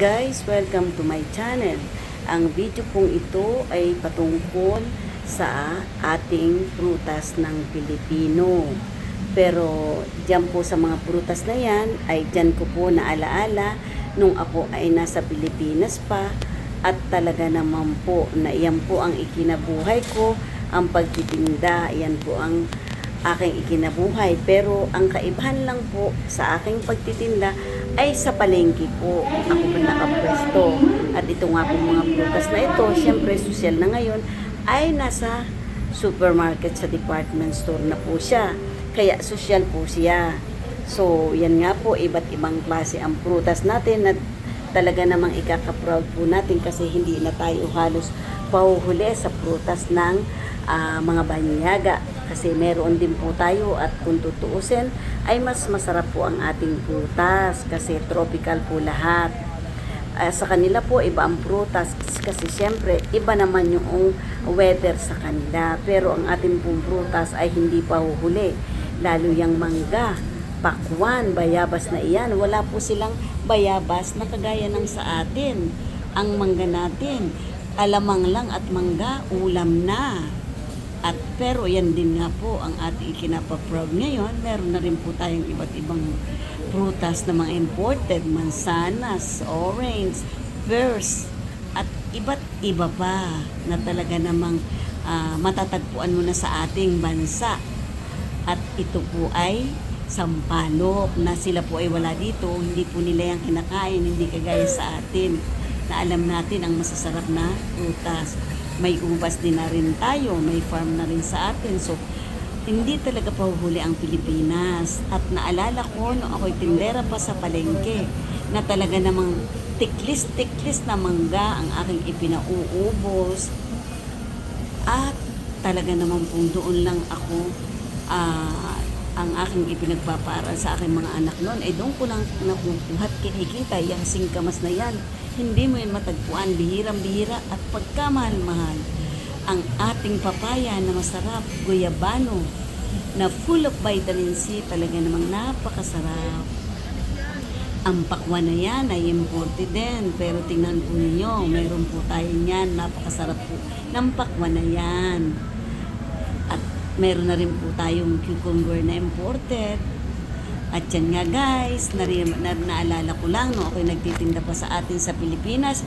Guys, welcome to my channel. Ang video pong ito ay patungkol sa ating prutas ng Pilipino. Pero dyan po sa mga prutas na yan, ay dyan ko po naalaala nung ako ay nasa Pilipinas pa at talaga naman po na yan po ang ikinabuhay ko, ang pagtitinda, yan po ang aking ikinabuhay. Pero ang kaibahan lang po sa aking pagtitinda ay sa palengke po. Ako po nakapwesto. At ito nga po mga prutas na ito, syempre social na ngayon, ay nasa supermarket sa department store na po siya. Kaya social po siya. So, yan nga po, iba't ibang klase ang prutas natin na talaga namang ikaka-proud po natin kasi hindi na tayo halos pahuhuli sa prutas ng ah, mga banyaga kasi meron din po tayo at kung tutuusin ay mas masarap po ang ating prutas kasi tropical po lahat. Ah, sa kanila po iba ang prutas kasi syempre iba naman yung weather sa kanila pero ang ating pong prutas ay hindi pa huhuli lalo yung mangga pakwan, bayabas na iyan. Wala po silang bayabas na kagaya ng sa atin. Ang mangga natin, alamang lang at mangga, ulam na. At pero yan din nga po ang ating ikinapaproud ngayon. Meron na rin po tayong iba't ibang prutas na mga imported, mansanas, orange, pears, at iba't iba pa na talaga namang ah, matatagpuan mo na sa ating bansa. At ito po ay sampalok na sila po ay wala dito, hindi po nila yung kinakain, hindi kagaya sa atin na alam natin ang masasarap na prutas. May ubas din na rin tayo, may farm na rin sa atin. So, hindi talaga pahuhuli ang Pilipinas. At naalala ko nung ako'y tindera pa sa palengke na talaga namang tiklis-tiklis na mangga ang aking ipinauubos. At talaga naman pong doon lang ako ah, ang aking ipinagpaparal sa aking mga anak noon, eh doon ko lang nakukuha at kinikita yung singkamas na yan. Hindi mo yan matagpuan, bihirang-bihira at pagkamahal-mahal. Ang ating papaya na masarap, guyabano, na full of vitamin C, talaga namang napakasarap. Ang pakwa na yan ay imported din, pero tingnan po ninyo, meron po tayo niyan, napakasarap po ng pakwa na yan. At meron na rin po tayong cucumber na imported. At yan nga guys, na, naalala ko lang no, ako'y nagtitinda pa sa atin sa Pilipinas.